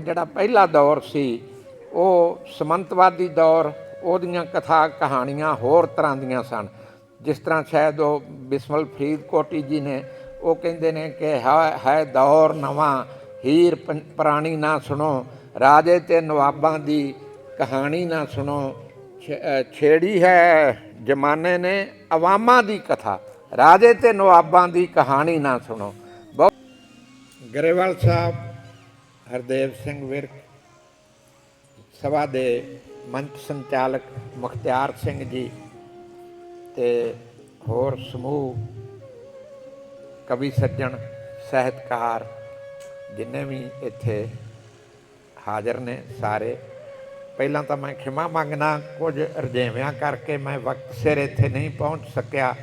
ਜਿਹੜਾ ਪਹਿਲਾ ਦੌਰ ਸੀ, ਉਹ ਸਮੰਤਵਾਦੀ ਦੌਰ, ਉਹਦੀਆਂ ਕਥਾ ਕਹਾਣੀਆਂ ਹੋਰ ਤਰ੍ਹਾਂ ਦੀਆਂ ਸਨ। ਜਿਸ ਤਰ੍ਹਾਂ ਸ਼ਾਇਦ ਉਹ ਬਿਸਮਲ ਫਰੀਦਕੋਟੀ ਜੀ ਨੇ, ਉਹ ਕਹਿੰਦੇ ਨੇ ਕਿ ਹੈ ਦੌਰ ਨਵਾਂ, ਹੀਰ ਪੰ- ਪੁਰਾਣੀ ਨਾ ਸੁਣੋ, ਰਾਜੇ ਤੇ ਨਵਾਬਾਂ ਦੀ ਕਹਾਣੀ ਨਾ ਸੁਣੋ, ਛ- ਛੇੜੀ ਹੈ ਜਮਾਨੇ ਨੇ ਅਵਾਮਾਂ ਦੀ ਕਥਾ, ਰਾਜੇ ਤੇ ਨਵਾਬਾਂ ਦੀ ਕਹਾਣੀ ਨਾ ਸੁਣੋ। ਬਹੁਤ ਗਰੇਵਾਲ ਸਾਹਿਬ ਹਰਦੇਵ ਸਿੰਘ ਵਿਰਕ, ਸਭਾ ਦੇ ਮੰਚ ਸੰਚਾਲਕ ਮੁਖਤਿਆਰ ਸਿੰਘ ਜੀ ਤੇ ਹੋਰ ਸਮੂਹ ਕਵੀ ਸੱਜਣ, ਸਾਹਿਤਕਾਰ ਜਿੰਨੇ ਵੀ ਇੱਥੇ ਹਾਜ਼ਰ ਨੇ ਸਾਰੇ। ਪਹਿਲਾਂ ਤਾਂ ਮੈਂ ਖਿਮਾ ਮੰਗਣਾ ਕੁਝ ਰਜੇਵਿਆਂ ਕਰਕੇ ਮੈਂ ਵਕਤ ਸਿਰ ਇੱਥੇ ਨਹੀਂ ਪਹੁੰਚ ਸਕਿਆ।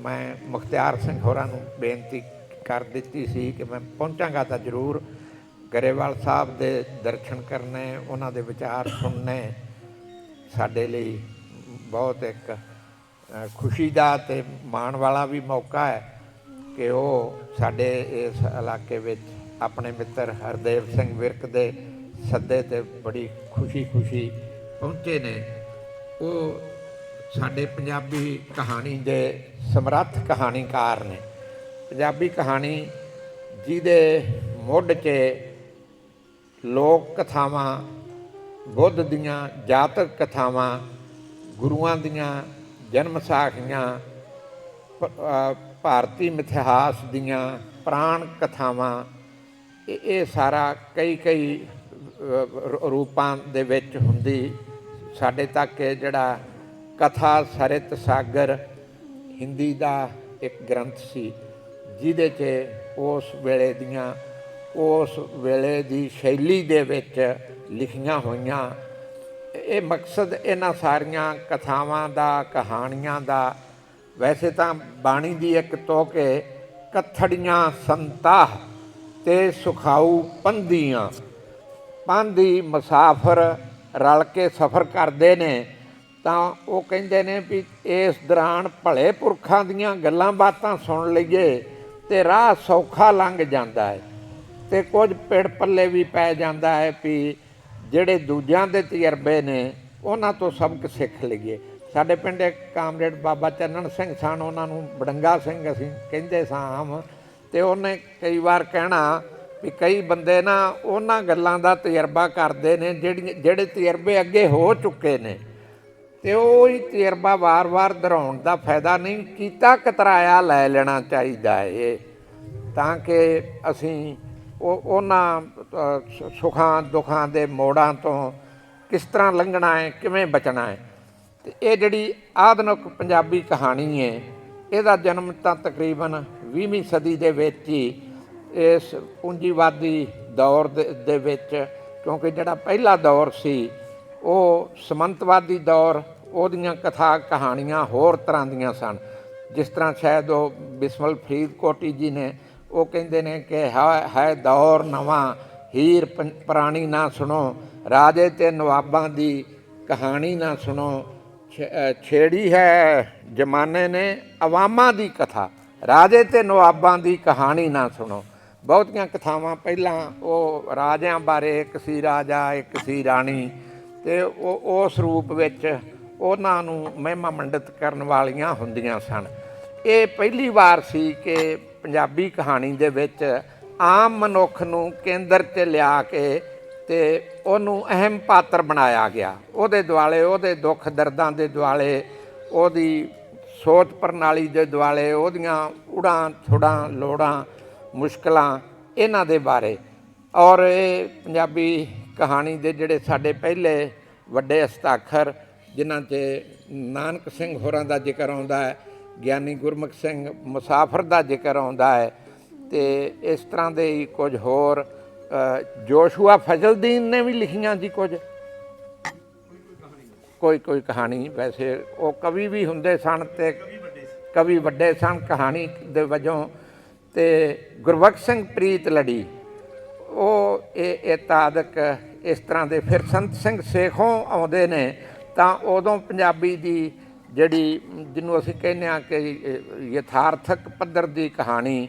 ਮੈਂ ਮੁਖਤਿਆਰ ਸਿੰਘ ਹੋਰਾਂ ਨੂੰ ਬੇਨਤੀ ਕਰ ਦਿੱਤੀ ਸੀ ਕਿ ਮੈਂ ਪਹੁੰਚਾਂਗਾ ਤਾਂ ਜ਼ਰੂਰ। ਗਰੇਵਾਲ ਸਾਹਿਬ ਦੇ ਦਰਸ਼ਨ ਕਰਨੇ, ਉਹਨਾਂ ਦੇ ਵਿਚਾਰ ਸੁਣਨੇ, ਸਾਡੇ ਲਈ ਬਹੁਤ ਇੱਕ ਖੁਸ਼ੀ ਦਾ ਤੇ ਮਾਣ ਵਾਲਾ ਵੀ ਮੌਕਾ ਹੈ ਕਿ ਉਹ ਸਾਡੇ ਇਸ ਇਲਾਕੇ ਵਿੱਚ ਆਪਣੇ ਮਿੱਤਰ ਹਰਦੇਵ ਸਿੰਘ ਵਿਰਕ ਦੇ ਸੱਦੇ ਤੇ ਬੜੀ ਖੁਸ਼ੀ-ਖੁਸ਼ੀ ਪਹੁੰਚੇ ਨੇ। ਉਹ ਸਾਡੇ ਪੰਜਾਬੀ ਕਹਾਣੀ ਦੇ ਸਮਰੱਥ ਕਹਾਣੀਕਾਰ ਨੇ। ਪੰਜਾਬੀ ਕਹਾਣੀ ਜਿਹਦੇ ਮੁੱਢ 'ਚ ਲੋਕ ਕਥਾਵਾਂ, ਬੁੱਧ ਦੀਆਂ, ਜਾਤਕ ਕਥਾਵਾਂ, ਗੁਰੂਆਂ ਦੀਆਂ, ਜਨਮ ਸਾਖੀਆਂ ਭਾਰਤੀ ਮਿਥਿਹਾਸ ਦੀਆਂ ਪ੍ਰਾਣ ਕਥਾਵਾਂ, ਇਹ ਸਾਰਾ ਕਈ ਕਈ ਰੂਪਾਂ ਦੇ ਵਿੱਚ ਹੁੰਦੀ। ਸਾਡੇ ਤੱਕ ਇਹ ਜਿਹੜਾ ਕਥਾ ਸਰਿਤ ਸਾਗਰ ਹਿੰਦੀ ਦਾ ਇੱਕ ਗ੍ਰੰਥ ਸੀ, ਜਿਹਦੇ 'ਚ ਉਸ ਵੇਲੇ ਦੀਆਂ ਉਸ ਵੇਲੇ ਦੀ ਸ਼ੈਲੀ ਦੇ ਵਿੱਚ ਲਿਖੀਆਂ ਹੋਈਆਂ। ਇਹ ਮਕਸਦ ਇਹਨਾਂ ਸਾਰੀਆਂ ਕਥਾਵਾਂ ਦਾ, ਕਹਾਣੀਆਂ ਦਾ, ਵੈਸੇ ਤਾਂ ਬਾਣੀ ਦੀ ਇੱਕ ਤੋਕੇ ਕਥੜੀਆਂ ਸੰਤਾਹ ਤੇ ਸੁਖਾਊ ਪੰਧੀਆਂ। ਪੰਧੀ ਮੁਸਾਫਰ ਰਲ ਕੇ ਸਫ਼ਰ ਕਰਦੇ ਨੇ, ਤਾਂ ਉਹ ਕਹਿੰਦੇ ਨੇ ਵੀ ਇਸ ਦੌਰਾਨ ਭਲੇ ਪੁਰਖਾਂ ਦੀਆਂ ਗੱਲਾਂ ਬਾਤਾਂ ਸੁਣ ਲਈਏ ਤੇ ਰਾਹ ਸੌਖਾ ਲੰਘ ਜਾਂਦਾ ਹੈ। ਤੇ ਕੁਝ ਪਿੜ ਪੱਲੇ ਵੀ ਪੈ ਜਾਂਦਾ ਹੈ ਵੀ ਜਿਹੜੇ ਦੂਜਿਆਂ ਦੇ ਤਜਰਬੇ ਨੇ, ਉਹਨਾਂ ਤੋਂ ਸਬਕ ਸਿੱਖ ਲਈਏ। ਸਾਡੇ ਪਿੰਡ ਇੱਕ ਕਾਮਰੇਡ ਬਾਬਾ ਚੰਨਣ ਸਿੰਘ ਸਨ, ਉਹਨਾਂ ਨੂੰ ਬੜੰਗਾ ਸਿੰਘ ਅਸੀਂ ਕਹਿੰਦੇ ਸਾਂ। ਆਮ ਤੇ ਉਹਨੇ ਕਈ ਵਾਰ ਕਹਿਣਾ ਵੀ ਕਈ ਬੰਦੇ ਨਾ ਉਹਨਾਂ ਗੱਲਾਂ ਦਾ ਤਜਰਬਾ ਕਰਦੇ ਨੇ, ਜਿਹੜੀ, ਜਿਹੜੇ ਤਜਰਬੇ ਅੱਗੇ ਹੋ ਚੁੱਕੇ ਨੇ। ਤੇ ਉਹ ਹੀ ਤਜਰਬਾ ਵਾਰ-ਵਾਰ ਦੁਹਰਾਉਣ ਦਾ ਫਾਇਦਾ ਨਹੀਂ, ਕੀਤਾ ਕਤਰਾਇਆ ਲੈ ਲੈਣਾ ਚਾਹੀਦਾ ਹੈ ਤਾਂ ਕਿ ਅਸੀਂ ਉਹ ਉਹਨਾਂ ਸੁਖਾਂ, ਦੁੱਖਾਂ ਦੇ ਮੋੜਾਂ ਤੋਂ ਕਿਸ ਤਰ੍ਹਾਂ ਲੰਘਣਾ ਹੈ, ਕਿਵੇਂ ਬਚਣਾ ਹੈ। ਤੇ ਇਹ ਜਿਹੜੀ ਆਧੁਨਿਕ ਪੰਜਾਬੀ ਕਹਾਣੀ ਹੈ, ਇਹਦਾ ਜਨਮ ਤਾਂ ਤਕਰੀਬਨ 20ਵੀਂ ਸਦੀ ਦੇ ਵਿੱਚ ਹੀ ਇਸ ਪੂੰਜੀਵਾਦੀ ਦੌਰ ਦੇ ਦੇ ਵਿੱਚ, ਕਿਉਂਕਿ ਜਿਹੜਾ ਪਹਿਲਾ ਦੌਰ ਸੀ, ਉਹ ਸਮੰਤਵਾਦੀ ਦੌਰ, ਉਹਦੀਆਂ ਕਥਾ ਕਹਾਣੀਆਂ ਹੋਰ ਤਰ੍ਹਾਂ ਦੀਆਂ ਸਨ। ਜਿਸ ਤਰ੍ਹਾਂ ਸ਼ਾਇਦ ਉਹ ਬਿਸਮਲ ਫਰੀਦਕੋਟੀ ਜੀ ਨੇ ਉਹ ਕਹਿੰਦੇ ਨੇ ਕਿ ਹੈ ਦੌਰ ਨਵਾਂ, ਹੀਰ ਪੰ- ਪੁਰਾਣੀ ਨਾ ਸੁਣੋ, ਰਾਜੇ ਤੇ ਨਵਾਬਾਂ ਦੀ ਕਹਾਣੀ ਨਾ ਸੁਣੋ, ਛ- ਛੇੜੀ ਹੈ ਜਮਾਨੇ ਨੇ ਅਵਾਮਾਂ ਦੀ ਕਥਾ, ਰਾਜੇ ਤੇ ਨਵਾਬਾਂ ਦੀ ਕਹਾਣੀ ਨਾ ਸੁਣੋ। ਬਹੁਤੀਆਂ ਕਥਾਵਾਂ ਪਹਿਲਾਂ ਉਹ ਰਾਜਿਆਂ ਬਾਰੇ, ਇੱਕ ਸੀ ਰਾਜਾ, ਇੱਕ ਸੀ ਰਾਣੀ, ਤੇ ਉਹ, ਉਸ ਰੂਪ ਵਿੱਚ ਉਹਨਾਂ ਨੂੰ ਮਹਿਮਾ ਮੰਡਿਤ ਕਰਨ ਵਾਲੀਆਂ ਹੁੰਦੀਆਂ ਸਨ। ਇਹ ਪਹਿਲੀ ਵਾਰ ਸੀ ਕਿ ਪੰਜਾਬੀ ਕਹਾਣੀ ਦੇ ਵਿੱਚ ਆਮ ਮਨੁੱਖ ਨੂੰ ਕੇਂਦਰ 'ਤੇ ਲਿਆ ਕੇ ਤੇ ਉਹਨੂੰ ਅਹਿਮ ਪਾਤਰ ਬਣਾਇਆ ਗਿਆ। ਉਹਦੇ ਦੁਆਲੇ, ਉਹਦੇ ਦੁੱਖ ਦਰਦਾਂ ਦੇ ਦੁਆਲੇ, ਉਹਦੀ ਸੋਚ ਪ੍ਰਣਾਲੀ ਦੇ ਦੁਆਲੇ, ਉਹਦੀਆਂ ਉੜਾਂ ਥੁੜਾਂ ਲੋੜਾਂ, ਮੁਸ਼ਕਲਾਂ ਇਹਨਾਂ ਦੇ ਬਾਰੇ। ਔਰ ਇਹ ਪੰਜਾਬੀ ਕਹਾਣੀ ਦੇ ਜਿਹੜੇ ਸਾਡੇ ਪਹਿਲੇ ਵੱਡੇ ਹਸਤਾਖਰ, ਜਿਨ੍ਹਾਂ 'ਚ ਨਾਨਕ ਸਿੰਘ ਹੋਰਾਂ ਦਾ ਜ਼ਿਕਰ ਆਉਂਦਾ ਹੈ ਗਿਆਨੀ ਗੁਰਮੁਖ ਸਿੰਘ ਮੁਸਾਫਰ ਦਾ ਜ਼ਿਕਰ ਆਉਂਦਾ ਹੈ ਤੇ ਇਸ ਤਰ੍ਹਾਂ ਦੇ ਹੀ ਕੁਝ ਹੋਰ ਜੋਸ਼ੂਆ ਫਜ਼ਲਦੀਨ ਨੇ ਵੀ ਲਿਖੀਆਂ ਜੀ ਕੁਝ। ਕੋਈ ਕੋਈ ਕਹਾਣੀ ਵੈਸੇ ਉਹ ਕਵੀ ਵੀ ਹੁੰਦੇ ਸਨ ਤੇ ਕਵੀ ਵੱਡੇ ਸਨ ਕਹਾਣੀ ਦੇ ਵਜੋਂ ਤੇ ਗੁਰਬਖਸ਼ ਸਿੰਘ ਪ੍ਰੀਤ ਲੜੀ, ਉਹ ਇਹ ਇਹ ਤਾਦਕ ਇਸ ਤਰ੍ਹਾਂ ਦੇ ਫਿਰ ਸੰਤ ਸਿੰਘ ਸੇਖੋਂ ਆਉਂਦੇ ਨੇ ਤਾਂ ਉਦੋਂ ਪੰਜਾਬੀ ਦੀ ਜਿਹੜੀ ਜਿਹਨੂੰ ਅਸੀਂ ਕਹਿੰਦੇ ਆ ਕਿ ਯਥਾਰਥਕ ਪੱਧਰ ਦੀ ਕਹਾਣੀ,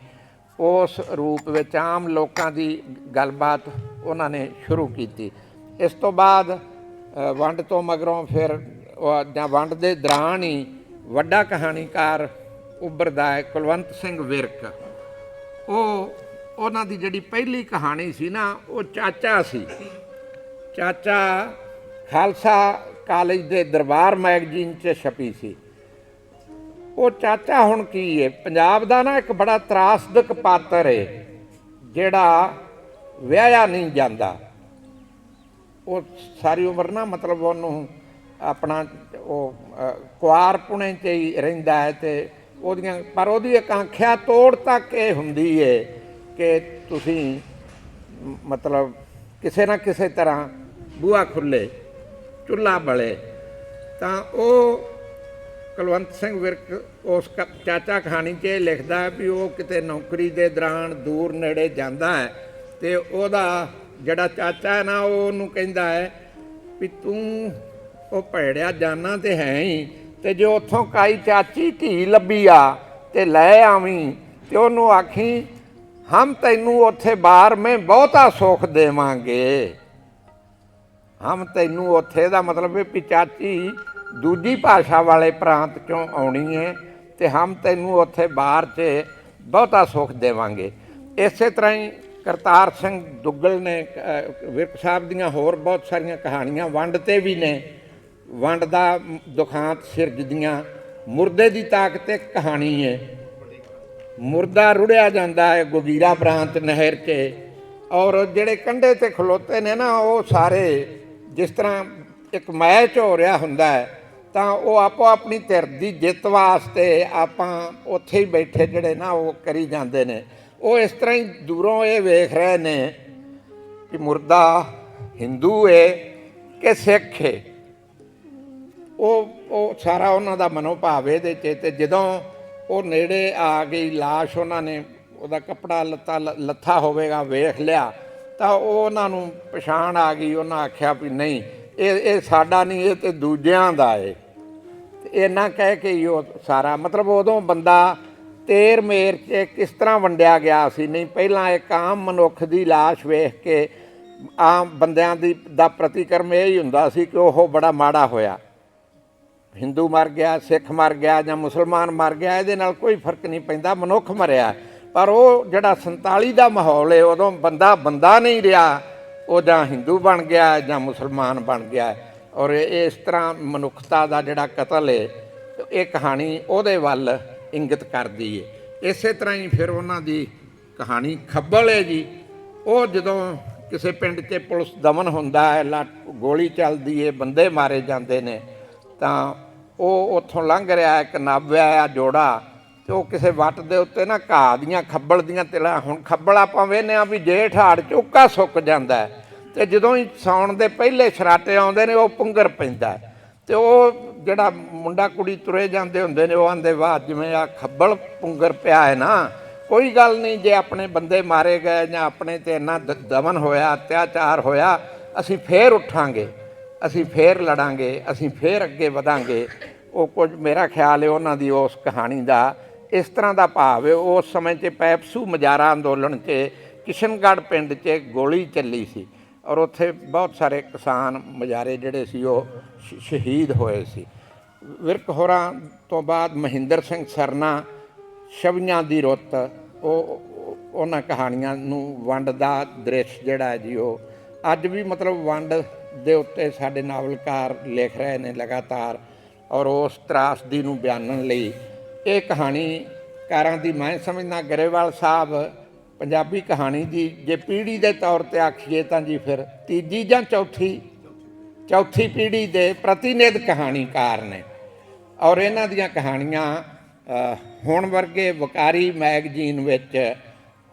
ਉਸ ਰੂਪ ਵਿੱਚ ਆਮ ਲੋਕਾਂ ਦੀ ਗੱਲਬਾਤ ਉਹਨਾਂ ਨੇ ਸ਼ੁਰੂ ਕੀਤੀ। ਇਸ ਤੋਂ ਬਾਅਦ ਵੰਡ ਤੋਂ ਮਗਰੋਂ ਫਿਰ ਉਹ ਜਾਂ ਵੰਡ ਦੇ ਦੌਰਾਨ ਹੀ ਵੱਡਾ ਕਹਾਣੀਕਾਰ ਉੱਭਰਦਾ ਹੈ ਕੁਲਵੰਤ ਸਿੰਘ ਵਿਰਕ। ਉਹ, ਉਹਨਾਂ ਦੀ ਜਿਹੜੀ ਪਹਿਲੀ ਕਹਾਣੀ ਸੀ ਨਾ, ਉਹ ਚਾਚਾ ਸੀ। ਚਾਚਾ ਖਾਲਸਾ ਕਾਲਜ ਦੇ ਦਰਬਾਰ ਮੈਗਜ਼ੀਨ 'ਚ ਛਪੀ ਸੀ। ਉਹ ਚਾਚਾ ਹੁਣ ਕੀ ਹੈ ਪੰਜਾਬ ਦਾ ਨਾ ਇੱਕ ਬੜਾ ਤਰਾਸਦਕ ਪਾਤਰ ਹੈ ਜਿਹੜਾ ਵਿਆਹਿਆ ਨਹੀਂ ਜਾਂਦਾ। ਉਹ ਸਾਰੀ ਉਮਰ ਨਾ ਮਤਲਬ ਉਹਨੂੰ ਆਪਣਾ ਉਹ ਅ, ਕੁਆਰ ਪੁਣੇ 'ਚ ਹੀ ਰਹਿੰਦਾ ਹੈ ਤੇ ਉਹਦੀਆਂ ਪਰ ਉਹਦੀ ਆਕਾਂਖਿਆ ਤੋੜ ਤੱਕ ਇਹ ਹੁੰਦੀ ਹੈ ਕਿ ਤੁਸੀਂ ਮਤਲਬ ਕਿਸੇ ਨਾ ਕਿਸੇ ਤਰ੍ਹਾਂ ਬੂਹਾ ਖੁੱਲੇ। ਚੁੱਲ੍ਹਾ ਬਲੇ, ਤਾਂ ਉਹ ਕੁਲਵੰਤ ਸਿੰਘ ਵਿਰਕ ਉਸ ਕ- ਚਾਚਾ ਕਹਾਣੀ 'ਚ ਇਹ ਲਿਖਦਾ ਵੀ ਉਹ ਕਿਤੇ ਨੌਕਰੀ ਦੇ ਦੌਰਾਨ ਦੂਰ ਨੇੜੇ ਜਾਂਦਾ ਹੈ ਤੇ ਉਹਦਾ ਜਿਹੜਾ ਚਾਚਾ ਹੈ ਨਾ, ਉਹ ਉਹਨੂੰ ਕਹਿੰਦਾ ਹੈ ਵੀ ਤੂੰ ਉਹ ਭੈੜਿਆ ਜਾਨਾ ਤੇ ਹੈ ਹੀ ਤੇ ਜੇ ਉੱਥੋਂ ਕਾਈ ਚਾਚੀ ਧੀ ਲੱਭੀ ਆ ਤੇ ਲੈ ਆਵੀਂ ਤੇ ਉਹਨੂੰ ਆਖੀ, ਹਮ ਤੈਨੂੰ ਉੱਥੇ ਬਾਹਰ ਮੈਂ ਬਹੁਤਾ ਸੁੱਖ ਦੇਵਾਂਗੇ। ਹਮ ਤੈਨੂੰ ਉੱਥੇ ਦਾ ਮਤਲਬ ਹੈ ਵੀ ਦੂਜੀ ਭਾਸ਼ਾ ਵਾਲੇ ਪ੍ਰਾਂਤ ਚੋਂ ਆਉਣੀ ਹੈ ਤੇ ਹਮ ਤੈਨੂੰ ਉੱਥੇ ਬਾਹਰ 'ਚ ਬਹੁਤਾ ਸੁੱਖ ਦੇਵਾਂਗੇ। ਇਸੇ ਤਰ੍ਹਾਂ ਹੀ ਕਰਤਾਰ ਸਿੰਘ ਦੁੱਗਲ ਨੇ ਅਹ, ਵਿਰਕ ਸਾਹਿਬ ਦੀਆਂ ਹੋਰ ਬਹੁਤ ਸਾਰੀਆਂ ਕਹਾਣੀਆਂ ਵੰਡ ਤੇ ਵੀ ਨੇ। ਵੰਡ ਦਾ ਦੁਖਾਂਤ ਸਿਰਜਦੀਆਂ ਮੁਰਦੇ ਦੀ ਤਾਕਤ ਇੱਕ ਕਹਾਣੀ ਹੈ ਮੁਰਦਾ ਰੁੜਿਆ ਜਾਂਦਾ ਹੈ ਗੋਗੀਰਾ ਪ੍ਰਾਂਤ ਨਹਿਰ 'ਚ ਔਰ ਜਿਹੜੇ ਕੰਢੇ ਤੇ ਖਲੋਤੇ ਨੇ ਨਾ ਉਹ ਸਾਰੇ ਜਿਸ ਤਰ੍ਹਾਂ ਇੱਕ ਮੈਚ ਹੋ ਰਿਹਾ ਹੁੰਦਾ ਹੈ, ਤਾਂ ਉਹ ਆਪੋ ਆਪਣੀ ਧਿਰ ਦੀ ਜਿੱਤ ਵਾਸਤੇ ਆਪਾਂ ਉੱਥੇ ਹੀ ਬੈਠੇ ਜਿਹੜੇ ਨਾ ਉਹ ਕਰੀ ਜਾਂਦੇ ਨੇ। ਉਹ ਇਸ ਤਰ੍ਹਾਂ ਹੀ ਦੂਰੋਂ ਇਹ ਵੇਖ ਰਹੇ ਨੇ ਕਿ ਮੁਰਦਾ ਹਿੰਦੂ ਏ ਕਿ ਸਿੱਖ ਹੈ ਉਹ ਉਹ ਸਾਰਾ ਉਹਨਾਂ ਦਾ ਮਨੋਭਾਵ ਇਹਦੇ 'ਚ ਤੇ ਜਦੋਂ ਉਹ ਨੇੜੇ ਆ ਗਈ লাশ ਉਹਨਾਂ ਨੇ ਉਹਦਾ ਕੱਪੜਾ ਲੱਤਾ, ਲ- ਲੱਥਾ ਹੋਵੇਗਾ, ਵੇਖ ਲਿਆ ਤਾਂ ਉਹਨਾਂ ਨੂੰ ਪਛਾਣ ਆ ਗਈ, ਉਹਨਾਂ ਆਖਿਆ ਵੀ ਨਹੀਂ, ਇਹ ਇਹ ਸਾਡਾ ਨਹੀਂ, ਇਹ ਤੇ ਦੂਜਿਆਂ ਦਾ ਏ। ਤੇ ਕਹਿ ਕੇ ਹੀ ਉਹ ਸਾਰਾ, ਮਤਲਬ ਉਦੋਂ ਬੰਦਾ ਤੇਰ ਮੇਰ 'ਚ ਕਿਸ ਤਰ੍ਹਾਂ ਵੰਡਿਆ ਗਿਆ ਸੀ, ਨਹੀਂ, ਪਹਿਲਾਂ ਇੱਕ ਆਮ ਮਨੁੱਖ ਦੀ লাশ ਵੇਖ ਕੇ ਆਮ ਬੰਦਿਆਂ ਦੀ, ਦਾ ਪ੍ਰਤੀਕਰਮ ਇਹ ਹੀ ਹੁੰਦਾ ਸੀ ਕਿ ਉਹ ਬੜਾ ਮਾੜਾ ਹੋਇਆ। ਹਿੰਦੂ ਮਰ ਗਿਆ, ਸਿੱਖ ਮਰ ਗਿਆ ਜਾਂ ਮੁਸਲਮਾਨ ਮਰ ਗਿਆ, ਇਹਦੇ ਨਾਲ ਕੋਈ ਫ਼ਰਕ ਨਹੀਂ ਪੈਂਦਾ, ਮਨੁੱਖ ਮਰਿਆ। ਪਰ ਉਹ ਜਿਹੜਾ 47 ਦਾ ਮਾਹੌਲ ਹੈ ਉਦੋਂ ਬੰਦਾ ਬੰਦਾ ਨਹੀਂ ਰਿਹਾ। ਉਹ ਜਾਂ ਹਿੰਦੂ ਬਣ ਗਿਆ ਜਾਂ ਮੁਸਲਮਾਨ ਬਣ ਗਿਆ। ਔਰ ਇਸ ਤਰ੍ਹਾਂ ਮਨੁੱਖਤਾ ਦਾ ਜਿਹੜਾ ਕਤਲ ਹੈ ਇਹ ਕਹਾਣੀ ਉਹਦੇ ਵੱਲ ਇੰਗਿਤ ਕਰਦੀ ਹੈ ਇਸੇ ਤਰ੍ਹਾਂ ਹੀ ਫਿਰ ਉਹਨਾਂ ਦੀ ਕਹਾਣੀ ਖੱਬਲ ਹੈ ਜੀ। ਉਹ ਜਦੋਂ ਕਿਸੇ ਪਿੰਡ 'ਚ ਪੁਲਿਸ ਦਮਨ ਹੁੰਦਾ ਹੈ ਲਾ ਗੋਲੀ ਚੱਲਦੀ ਹੈ ਬੰਦੇ ਮਾਰੇ ਜਾਂਦੇ ਨੇ, ਤਾਂ ਉਹ ਉੱਥੋਂ ਲੰਘ ਰਿਹਾ ਇੱਕ ਨਾਭਿਆ ਆ ਜੋੜਾ। ਤੇ ਉਹ ਕਿਸੇ ਵੱਟ ਦੇ ਉੱਤੇ ਨਾ ਘਾਹ ਦੀਆਂ, ਖੱਬਲ ਦੀਆਂ ਤਿਲਾਂ, ਹੁਣ ਖੱਬਲ ਆਪਾਂ ਵੇਖਦੇ ਆ ਵੀ ਜੇਠ ਹਾੜ ਚੋਕਾ ਸੁੱਕ ਜਾਂਦਾ ਹੈ ਤੇ ਜਦੋਂ ਹੀ ਸੌਣ ਦੇ ਪਹਿਲੇ ਸ਼ਰਾਟੇ ਆਉਂਦੇ ਨੇ, ਉਹ ਪੁੰਗਰ ਪੈਂਦਾ ਹੈ। ਤੇ ਉਹ ਜਿਹੜਾ ਮੁੰਡਾ ਕੁੜੀ ਤੁਰੇ ਜਾਂਦੇ ਹੁੰਦੇ ਨੇ, ਉਹ ਆਂਦੇ, ਵਾਹ, ਜਿਵੇਂ ਆ ਖੱਬਲ ਪੁੰਗਰ ਪਿਆ ਹੈ ਨਾ, ਕੋਈ ਗੱਲ ਨਹੀਂ, ਜੇ ਆਪਣੇ ਬੰਦੇ ਮਾਰੇ ਗਏ ਜਾਂ ਆਪਣੇ ਤੇ ਇੰਨਾ ਦ- ਦਮਨ ਹੋਇਆ, ਅਤਿਆਚਾਰ ਹੋਇਆ, ਅਸੀਂ ਫੇਰ ਉੱਠਾਂਗੇ, ਅਸੀਂ ਫੇਰ ਲੜਾਂਗੇ, ਅਸੀਂ ਫੇਰ ਅੱਗੇ ਵਧਾਂਗੇ ਉਹ ਕੁਝ, ਮੇਰਾ ਖਿਆਲ ਹੈ ਉਹਨਾਂ ਦੀ ਉਸ ਕਹਾਣੀ ਦਾ ਇਸ ਤਰ੍ਹਾਂ ਦਾ ਭਾਵ ਹੈ, ਉਸ ਸਮੇਂ 'ਚ ਪੈਪਸੂ ਮਜਾਰਾ ਅੰਦੋਲਨ 'ਚ ਕਿਸ਼ਨਗੜ੍ਹ ਪਿੰਡ 'ਚ ਗੋਲੀ ਚੱਲੀ ਸੀ ਔਰ ਉੱਥੇ ਬਹੁਤ ਸਾਰੇ ਕਿਸਾਨ ਮਜਾਰੇ ਜਿਹੜੇ ਸੀ ਉਹ ਸ਼ਹੀਦ ਹੋਏ ਸੀ। ਵਿਰਕ ਹੋਰਾਂ ਤੋਂ ਬਾਅਦ ਮਹਿੰਦਰ ਸਿੰਘ ਸਰਨਾ, ਛਵੀਆਂ ਦੀ ਰੁੱਤ, ਉਹ ਉਹਨਾਂ ਕਹਾਣੀਆਂ ਨੂੰ ਵੰਡ ਦਾ ਦ੍ਰਿਸ਼ ਜਿਹੜਾ ਹੈ ਜੀ ਉਹ ਅੱਜ ਵੀ ਮਤਲਬ ਵੰਡ ਦੇ ਉੱਤੇ ਸਾਡੇ ਨਾਵਲਕਾਰ ਲਿਖ ਰਹੇ ਨੇ ਲਗਾਤਾਰ ਔਰ ਉਸ ਤਰਾਸਦੀ ਨੂੰ ਬਿਆਨਣ ਲਈ ਇਹ ਕਹਾਣੀ ਕਾਰਾਂ ਦੀ ਮੈਂ ਸਮਝਦਾ ਗਰੇਵਾਲ ਸਾਹਿਬ ਪੰਜਾਬੀ ਕਹਾਣੀ ਦੀ, ਜੇ ਪੀੜ੍ਹੀ ਦੇ ਤੌਰ ਤੇ ਆਖੀਏ ਤਾਂ ਜੀ ਫਿਰ ਤੀਜੀ ਜਾਂ ਚੌਥੀ? ਚੌਥੀ ਪੀੜ੍ਹੀ ਦੇ ਪ੍ਰਤੀਨਿਧ ਕਹਾਣੀਕਾਰ ਨੇ। ਔਰ ਇਹਨਾਂ ਦੀਆਂ ਕਹਾਣੀਆਂ ਹੁਣ ਵਰਗੇ ਵਕਾਰੀ ਮੈਗਜ਼ੀਨ ਵਿੱਚ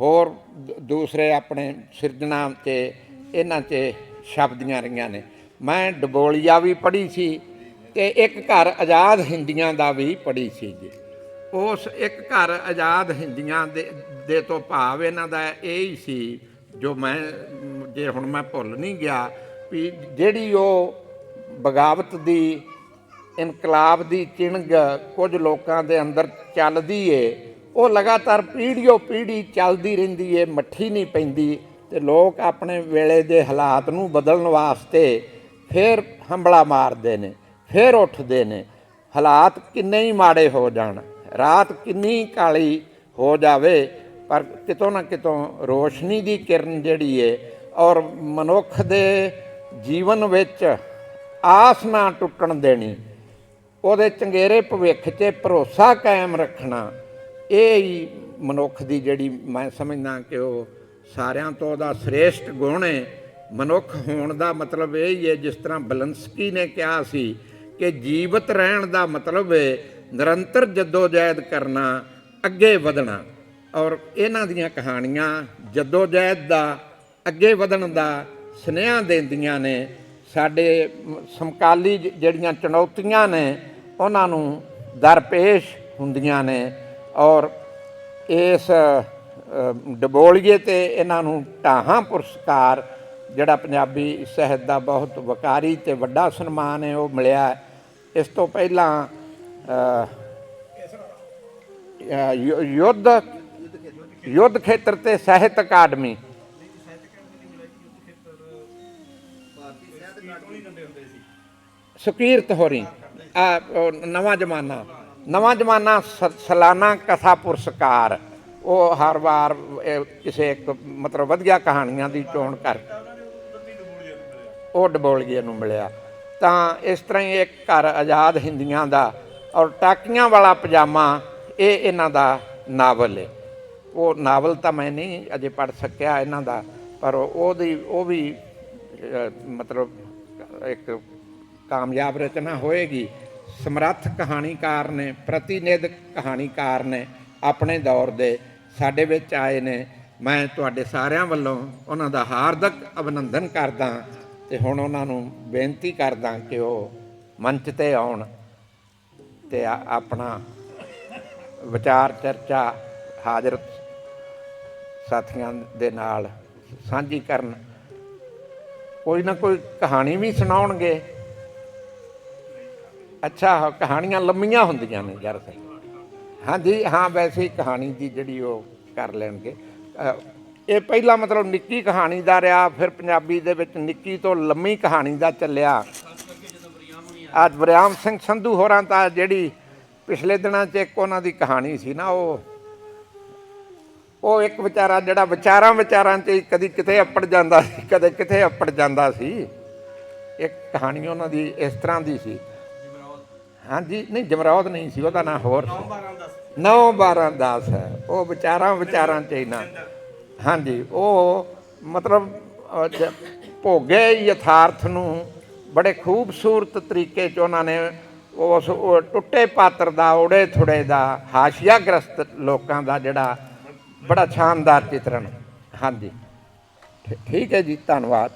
ਹੋਰ ਦ- ਦੂਸਰੇ ਆਪਣੇ ਸਿਰਜਣਾ ਤੇ ਇਹਨਾਂ 'ਚ ਛਪਦੀਆਂ ਰਹੀਆਂ ਨੇ। ਮੈਂ ਡਬੋਲੀਆ ਵੀ ਪੜ੍ਹੀ ਸੀ ਤੇ ਇੱਕ ਘਰ ਆਜ਼ਾਦ ਹਿੰਦੀਆਂ ਦਾ ਵੀ ਪੜ੍ਹੀ ਸੀ ਜੀ। ਉਸ ਇੱਕ ਘਰ ਆਜ਼ਾਦ ਹਿੰਦੀਆਂ ਦੇ ਦੇ ਤੋਂ ਭਾਵ ਇਹਨਾਂ ਦਾ ਇਹ ਹੀ ਸੀ, ਜੋ ਮੈਂ, ਜੇ ਹੁਣ ਮੈਂ ਭੁੱਲ ਨਹੀਂ ਗਿਆ, ਵੀ ਜਿਹੜੀ ਉਹ ਬਗਾਵਤ ਦੀ ਇਨਕਲਾਬ ਦੀ ਚਿਣਗ ਕੁਝ ਲੋਕਾਂ ਦੇ ਅੰਦਰ ਚੱਲਦੀ ਏ, ਉਹ ਲਗਾਤਾਰ ਪੀੜ੍ਹੀਓ ਪੀੜ੍ਹੀ ਚੱਲਦੀ ਰਹਿੰਦੀ ਏ, ਮੱਠੀ ਨਹੀਂ ਪੈਂਦੀ ਤੇ ਲੋਕ ਆਪਣੇ ਵੇਲੇ ਦੇ ਹਾਲਾਤ ਨੂੰ ਬਦਲਣ ਵਾਸਤੇ ਫਿਰ ਹੰਬਲਾ ਮਾਰਦੇ ਨੇ, ਫਿਰ ਉੱਠਦੇ ਨੇ। ਹਾਲਾਤ ਕਿੰਨੇ ਹੀ ਮਾੜੇ ਹੋ ਜਾਣ। ਰਾਤ ਕਿੰਨੀ ਕਾਲੀ ਹੋ ਜਾਵੇ, ਪਰ ਕਿਤੋਂ ਨਾ ਕਿਤੋਂ ਰੋਸ਼ਨੀ ਦੀ ਕਿਰਨ ਜਿਹੜੀ ਏ, ਔਰ ਮਨੁੱਖ ਦੇ ਜੀਵਨ ਵਿੱਚ ਆਸ ਨਾ ਟੁੱਟਣ ਦੇਣੀ, ਉਹਦੇ ਚੰਗੇਰੇ ਭਵਿੱਖ 'ਤੇ ਭਰੋਸਾ ਕਾਇਮ ਰੱਖਣਾ, ਇਹ ਹੀ ਮਨੁੱਖ ਦੀ ਜਿਹੜੀ ਮੈਂ ਸਮਝਦਾ ਕਿ ਉਹ ਸਾਰਿਆਂ ਤੋਂ ਉਹਦਾ ਸ੍ਰੇਸ਼ਟ ਗੁਣ ਹੈ ਮਨੁੱਖ ਹੋਣ ਦਾ ਮਤਲਬ ਇਹ ਹੀ ਹੈ ਜਿਸ ਤਰ੍ਹਾਂ ਬਲੰਸਕੀ ਨੇ ਕਿਹਾ ਸੀ ਕਿ ਜੀਵਤ ਰਹਿਣ ਦਾ ਮਤਲਬ ਹੈ ਨਿਰੰਤਰ ਜਦੋਜਹਿਦ ਕਰਨਾ, ਅੱਗੇ ਵਧਣਾ। ਔਰ ਇਹਨਾਂ ਦੀਆਂ ਕਹਾਣੀਆਂ ਜਦੋਜਹਿਦ ਦਾ, ਅੱਗੇ ਵਧਣ ਦਾ ਸੁਨੇਹਾ ਦਿੰਦੀਆਂ ਨੇ। ਸਾਡੇ ਸਮਕਾਲੀ ਜ- ਜਿਹੜੀਆਂ ਚੁਣੌਤੀਆਂ ਨੇ, ਉਹਨਾਂ ਨੂੰ ਦਰਪੇਸ਼ ਹੁੰਦੀਆਂ ਨੇ। ਔਰ ਇਸ ਡਬੋਲੀਏ ਤੇ ਇਹਨਾਂ ਨੂੰ ਢਾਹਾਂ ਪੁਰਸਕਾਰ, ਜਿਹੜਾ ਪੰਜਾਬੀ ਸਾਹਿਤ ਦਾ ਬਹੁਤ ਵਕਾਰੀ ਤੇ ਵੱਡਾ ਸਨਮਾਨ ਹੈ, ਉਹ ਮਿਲਿਆ। ਇਸ ਤੋਂ ਪਹਿਲਾਂ ਯੁੱਧ ਯੁੱਧ ਖੇਤਰ ਤੇ ਸਾਹਿਤ ਅਕਾਦਮੀ। ਸੁਕੀਰਤ ਹੋਰੀ ਨਵਾਂ ਜ਼ਮਾਨਾ। ਨਵਾਂ ਜ਼ਮਾਨਾ ਸ- ਸਾਲਾਨਾ ਕਥਾ ਪੁਰਸਕਾਰ। ਉਹ ਹਰ ਵਾਰ ਕਿਸੇ ਇੱਕ ਮਤਲਬ ਵਧੀਆ ਕਹਾਣੀਆਂ ਦੀ ਚੋਣ ਕਰ। ਉਹ ਡਬੋਲਗੀਏ ਨੂੰ ਮਿਲਿਆ। ਤਾਂ ਇਸ ਤਰ੍ਹਾਂ ਹੀ ਇੱਕ ਘਰ ਆਜ਼ਾਦ ਹਿੰਦੀਆਂ ਦਾ ਔਰ ਟਾਕੀਆਂ ਵਾਲਾ ਪਜਾਮਾ, ਇਹ ਇਹਨਾਂ ਦਾ ਨਾਵਲ ਹੈ ਉਹ ਨਾਵਲ ਤਾਂ ਮੈਂ ਨਹੀਂ ਅਜੇ ਪੜ੍ਹ ਸਕਿਆ ਇਹਨਾਂ ਦਾ, ਪਰ ਉਹਦੀ, ਉਹ ਵੀ ਮਤਲਬ ਇੱਕ ਕਾਮਯਾਬ ਰਚਨਾ ਹੋਏਗੀ। ਸਮਰੱਥ ਕਹਾਣੀਕਾਰ ਨੇ, ਪ੍ਰਤੀਨਿਧ ਕਹਾਣੀਕਾਰ ਨੇ ਆਪਣੇ ਦੌਰ ਦੇ ਸਾਡੇ ਵਿੱਚ ਆਏ ਨੇ। ਮੈਂ ਤੁਹਾਡੇ ਸਾਰਿਆਂ ਵੱਲੋਂ ਉਹਨਾਂ ਦਾ ਹਾਰਦਕ ਅਭਿਨੰਦਨ ਕਰਦਾ ਤੇ ਹੁਣ ਉਹਨਾਂ ਨੂੰ ਬੇਨਤੀ ਕਰਦਾ ਕਿ ਉਹ ਮੰਚ ਤੇ ਆਉਣ। ਤੇ ਆਪਣਾ ਵਿਚਾਰ ਚਰਚਾ ਹਾਜ਼ਰ ਸਾਥੀਆਂ ਦੇ ਨਾਲ ਸਾਂਝੀ ਕਰਨ। ਕੋਈ ਨਾ ਕੋਈ ਕਹਾਣੀ ਵੀ ਸੁਣਾਉਣਗੇ। ਅੱਛਾ, ਕਹਾਣੀਆਂ ਲੰਮੀਆਂ ਹੁੰਦੀਆਂ ਨੇ ਯਾਰ ਹਾਂਜੀ, ਹਾਂ, ਵੈਸੇ ਕਹਾਣੀ ਦੀ ਜਿਹੜੀ ਉਹ ਕਰ ਲੈਣਗੇ। ਇਹ ਪਹਿਲਾ ਮਤਲਬ ਨਿੱਕੀ ਕਹਾਣੀ ਦਾ ਰਿਹਾ, ਫਿਰ ਪੰਜਾਬੀ ਦੇ ਵਿੱਚ ਨਿੱਕੀ ਤੋਂ ਲੰਮੀ ਕਹਾਣੀ ਦਾ ਚੱਲਿਆ। ਅੱਜ ਬਰਿਆਮ ਸਿੰਘ ਸੰਧੂ ਹੋਰਾਂ ਤਾਂ ਜਿਹੜੀ ਪਿਛਲੇ ਦਿਨਾਂ 'ਚ ਇੱਕ ਉਹਨਾਂ ਦੀ ਕਹਾਣੀ ਸੀ ਨਾ, ਉਹ ਉਹ ਇੱਕ ਵਿਚਾਰਾ ਜਿਹੜਾ ਵਿਚਾਰਾਂ ਵਿਚਾਰਾਂ 'ਚ ਹੀ ਕਦੀ ਕਿਤੇ ਅੱਪੜ ਜਾਂਦਾ ਸੀ, ਕਦੇ ਕਿਤੇ ਅੱਪੜ ਜਾਂਦਾ ਸੀ। ਇੱਕ ਕਹਾਣੀ ਉਹਨਾਂ ਦੀ ਇਸ ਤਰ੍ਹਾਂ ਦੀ ਸੀ। ਹਾਂਜੀ, ਨਹੀਂ, ਜਮਰੌਦ ਨਹੀਂ ਸੀ, ਉਹਦਾ ਨਾਂ ਹੋਰ ਸੀ। 9 12 10 ਹੈ, ਉਹ ਵਿਚਾਰਾਂ ਵਿਚਾਰਾਂ 'ਚ ਹੀ ਨਾ। ਹਾਂਜੀ, ਉਹ ਮਤਲਬ ਭੋਗੇ ਯਥਾਰਥ ਨੂੰ ਬੜੇ ਖੂਬਸੂਰਤ ਤਰੀਕੇ 'ਚ ਉਹਨਾਂ ਨੇ ਉਸ ਟੁੱਟੇ ਪਾਤਰ ਦਾ, ਉੜੇ ਥੁੜੇ ਦਾ, ਹਾਸ਼ੀਆਗ੍ਰਸਤ ਲੋਕਾਂ ਦਾ ਜਿਹੜਾ ਬੜਾ ਸ਼ਾਨਦਾਰ ਚਿਤਰਣ। ਹਾਂਜੀ। ਠੀ- ਠੀਕ ਹੈ ਜੀ, ਧੰਨਵਾਦ।